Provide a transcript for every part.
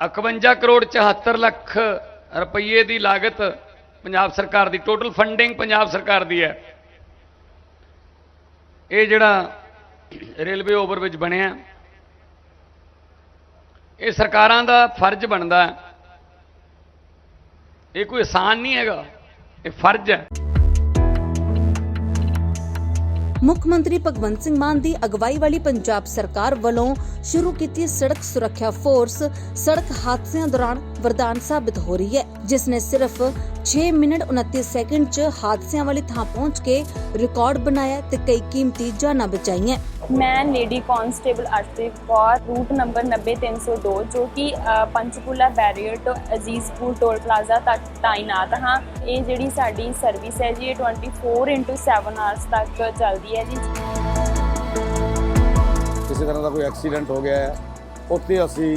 51 ਕਰੋੜ 74 ਲੱਖ ਰੁਪਏ ਦੀ ਲਾਗਤ ਪੰਜਾਬ ਸਰਕਾਰ ਦੀ ਟੋਟਲ ਫੰਡਿੰਗ ਪੰਜਾਬ ਸਰਕਾਰ ਦੀ ਹੈ। ਇਹ ਜਿਹੜਾ ਰੇਲਵੇ ਓਵਰਬ੍ਰਿਜ ਬਣਿਆ, ਇਹ ਸਰਕਾਰਾਂ ਦਾ ਫਰਜ਼ ਬਣਦਾ ਇਹ ਕੋਈ ਆਸਾਨ ਨਹੀਂ ਹੈਗਾ, ਇਹ ਫਰਜ਼ ਹੈ। ਮੁੱਖ ਮੰਤਰੀ ਭਗਵੰਤ ਸਿੰਘ ਮਾਨ ਦੀ ਅਗਵਾਈ ਵਾਲੀ ਪੰਜਾਬ ਸਰਕਾਰ ਵੱਲੋਂ ਸ਼ੁਰੂ ਕੀਤੀ ਸੜਕ ਸੁਰੱਖਿਆ ਫੋਰਸ। ਸੜਕ ਹਾਦਸਿਆਂ ਦੌਰਾਨ ਵਰਦਾਨ ਸਾਬਿਤ ਹੋ ਰਹੀ ਹੈ ਜਿਸ ਨੇ ਸਿਰਫ 6 ਮਿੰਟ 29 ਸੈਕਿੰਡ 'ਚ ਹਾਦਸਿਆਂ ਵਾਲੀ ਥਾਂ ਪਹੁੰਚ ਕੇ ਰਿਕਾਰਡ ਬਣਾਇਆ ਤੇ ਕਈ ਕੀਮਤੀ ਜਾਨਾਂ ਬਚਾਈਆਂ ਮੈਂ lady constable Arshdeep Kaur route number 90302 ਜੋ ਕਿ ਪੰਚਕੂਲਾ ਬੈਰੀਅਰ ਤੋਂ ਅਜ਼ੀਜ਼ਪੁਰ ਟੋਲ ਪਲਾਜ਼ਾ ਤੱਕ ਤਾਇਨਾਤ ਹਾਂ ਇਹ ਜਿਹੜੀ ਸਾਡੀ ਸਰਵਿਸ ਹੈ ਜੀ ਇਹ 24/7 ਆਵਰਸ ਤੱਕ ਚੱਲਦੀ ਹੈ ਜੀ ਕਿਸੇ ਤਰ੍ਹਾਂ ਦਾ ਕੋਈ ਐਕਸੀਡੈਂਟ ਹੋ ਗਿਆ ਹੈ ਉੱਥੇ ਅਸੀਂ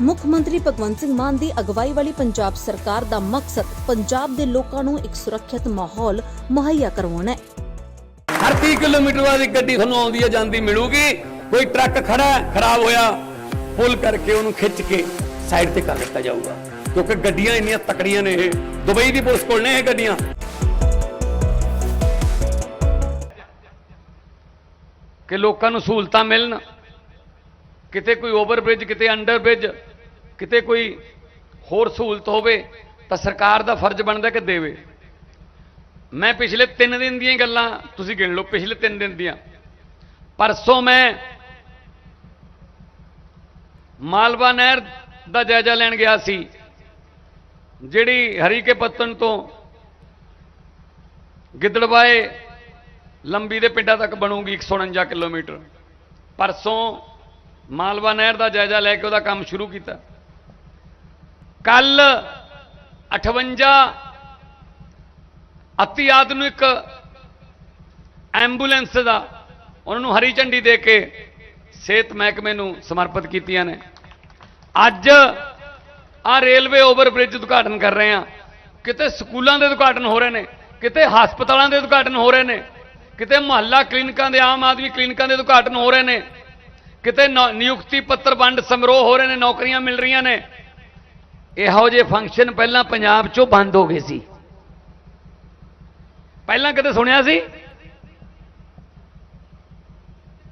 ਮੁੱਖ ਮੰਤਰੀ ਭਗਵੰਤ ਸਿੰਘ ਮਾਨ ਦੀ ਅਗਵਾਈ ਵਾਲੀ ਪੰਜਾਬ ਸਰਕਾਰ ਦਾ ਮਕਸਦ ਪੰਜਾਬ ਦੇ ਲੋਕਾਂ ਨੂੰ ਇੱਕ ਸੁਰੱਖਿਅਤ ਮਾਹੌਲ ਮੁਹੱਈਆ ਕਰਵਾਉਣਾ ਹੈ। ਹਰ 30 ਕਿਲੋਮੀਟਰ ਬਾਅਦ ਇੱਕ ਗੱਡੀ ਤੁਹਾਨੂੰ ਆਉਂਦੀ ਹੈ, ਜਾਂਦੀ ਮਿਲੂਗੀ। ਕੋਈ ਟਰੱਕ ਖੜਾ ਖਰਾਬ ਹੋਇਆ, ਪੁੱਲ ਕਰਕੇ ਉਹਨੂੰ ਖਿੱਚ ਕੇ ਸਾਈਡ ਤੇ ਕਰ ਦਿੱਤਾ ਜਾਊਗਾ। ਕਿਉਂਕਿ ਗੱਡੀਆਂ ਇੰਨੀਆਂ ਤਕੜੀਆਂ ਨੇ ਇਹ। ਦੁਬਈ ਦੀ ਪੁਲਿਸ ਕੋਲ ਨੇ ਇਹ ਗੱਡੀਆਂ। ਕਿ ਲੋਕਾਂ ਨੂੰ ਸਹੂਲਤਾਂ ਮਿਲਣ। ਕਿਤੇ ਕੋਈ ਓਵਰਬ੍ਰਿਜ, ਕਿਤੇ ਅੰਡਰ ਬ੍ਰਿਜ ਕਿਤੇ ਕੋਈ ਹੋਰ ਸਹੂਲਤ ਹੋਵੇ ਤਾਂ ਸਰਕਾਰ ਦਾ ਫਰਜ਼ ਬਣਦਾ ਕਿ ਦੇਵੇ। ਮੈਂ ਪਿਛਲੇ 3 ਦਿਨ ਦੀਆਂ ਗੱਲਾਂ ਤੁਸੀਂ ਗਿਣ ਲਓ, ਪਿਛਲੇ 3 ਦਿਨ ਦੀਆਂ। ਪਰਸੋਂ ਮੈਂ ਮਾਲਵਾ ਨਹਿਰ ਦਾ ਜਾਇਜ਼ਾ ਲੈਣ ਗਿਆ ਸੀ, ਜਿਹੜੀ ਹਰੀਕੇ ਪੱਤਨ ਤੋਂ ਗਿੱਦੜਵਾਏ ਲੰਬੀ ਦੇ ਪਿੰਡਾਂ ਤੱਕ ਬਣੂਗੀ 149 ਕਿਲੋਮੀਟਰ। ਪਰਸੋਂ ਮਾਲਵਾ ਨਹਿਰ ਦਾ ਜਾਇਜ਼ਾ ਲੈ ਕੇ ਉਹਦਾ ਕੰਮ ਸ਼ੁਰੂ ਕੀਤਾ। ਕੱਲ 58 ਅਤਿਆਦ ਨੂੰ ਇੱਕ ਐਂਬੂਲੈਂਸ ਦਾ ਉਹਨਾਂ ਨੂੰ ਹਰੀ ਝੰਡੀ ਦੇ ਕੇ ਸਿਹਤ ਮਹਿਕਮੇ ਨੂੰ ਸਮਰਪਿਤ ਕੀਤੀਆਂ ਨੇ। ਅੱਜ ਆ ਰੇਲਵੇ ਓਵਰਬ੍ਰਿਜ ਉਦਘਾਟਨ ਕਰ ਰਹੇ ਆ ਕਿਤੇ ਸਕੂਲਾਂ ਦੇ ਉਦਘਾਟਨ ਹੋ ਰਹੇ ਨੇ, ਕਿਤੇ ਹਸਪਤਾਲਾਂ ਦੇ ਉਦਘਾਟਨ ਹੋ ਰਹੇ ਨੇ, ਕਿਤੇ ਮੁਹੱਲਾ ਕਲੀਨਿਕਾਂ ਦੇ, ਆਮ ਆਦਮੀ ਕਲੀਨਿਕਾਂ ਦੇ ਉਦਘਾਟਨ ਹੋ ਰਹੇ ਨੇ। ਕਿਤੇ ਨੌ- ਨਿਯੁਕਤੀ ਪੱਤਰ ਵੰਡ ਸਮਾਰੋਹ ਹੋ ਰਹੇ ਨੇ, ਨੌਕਰੀਆਂ ਮਿਲ ਰਹੀਆਂ ਨੇ। ਇਹੋ ਜਿਹੇ ਫੰਕਸ਼ਨ ਪਹਿਲਾਂ ਪੰਜਾਬ 'ਚੋਂ ਬੰਦ ਹੋ ਗਏ ਸੀ। ਪਹਿਲਾਂ ਕਦੇ ਸੁਣਿਆ ਸੀ?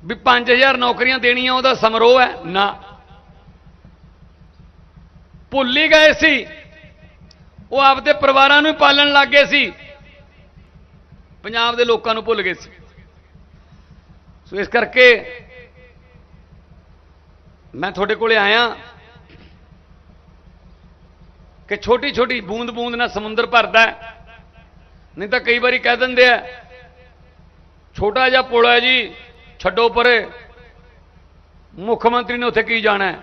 ਵੀ 5000 ਨੌਕਰੀਆਂ ਦੇਣੀਆਂ, ਉਹਦਾ ਸਮਾਰੋਹ ਹੈ? ਨਾ। ਭੁੱਲ ਹੀ ਗਏ ਸੀ। ਉਹ ਆਪਦੇ ਪਰਿਵਾਰਾਂ ਨੂੰ ਪਾਲਣ ਲੱਗ ਗਏ ਸੀ। ਪੰਜਾਬ ਦੇ ਲੋਕਾਂ ਨੂੰ ਭੁੱਲ ਗਏ ਸੀ। ਸੋ ਇਸ ਕਰਕੇ ਮੈਂ ਤੁਹਾਡੇ ਕੋਲੇ ਆਇਆ ਕਿ ਛੋਟੀ ਛੋਟੀ ਬੂੰਦ ਬੂੰਦ ਨਾਲ ਸਮੁੰਦਰ ਭਰਦਾ ਹੈ ਨਹੀਂ ਤਾਂ ਕਈ ਵਾਰੀ ਕਹਿ ਦਿੰਦੇ ਆ ਛੋਟਾ ਜਿਹਾ ਪੁਲ ਹੈ ਜੀ ਛੱਡੋ ਪਰੇ ਮੁੱਖ ਮੰਤਰੀ ਨੇ ਉੱਥੇ ਕੀ ਜਾਣਾ ਹੈ?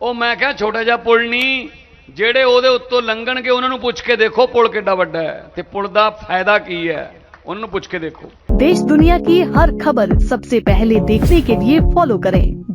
ਉਹ ਮੈਂ ਕਿਹਾ ਛੋਟਾ ਜਿਹਾ ਪੁਲ ਨਹੀਂ ਜਿਹੜੇ ਉਹਦੇ ਉੱਤੋਂ ਲੰਘਣਗੇ ਉਹਨਾਂ ਨੂੰ ਪੁੱਛ ਕੇ ਦੇਖੋ ਪੁਲ ਕਿੱਡਾ ਵੱਡਾ ਹੈ ਤੇ ਪੁਲ ਦਾ ਫਾਇਦਾ ਕੀ ਹੈ ਉਹਨਾਂ ਨੂੰ ਪੁੱਛ ਕੇ ਦੇਖੋ देश दुनिया की हर खबर सबसे पहले देखने के लिए फॉलो करें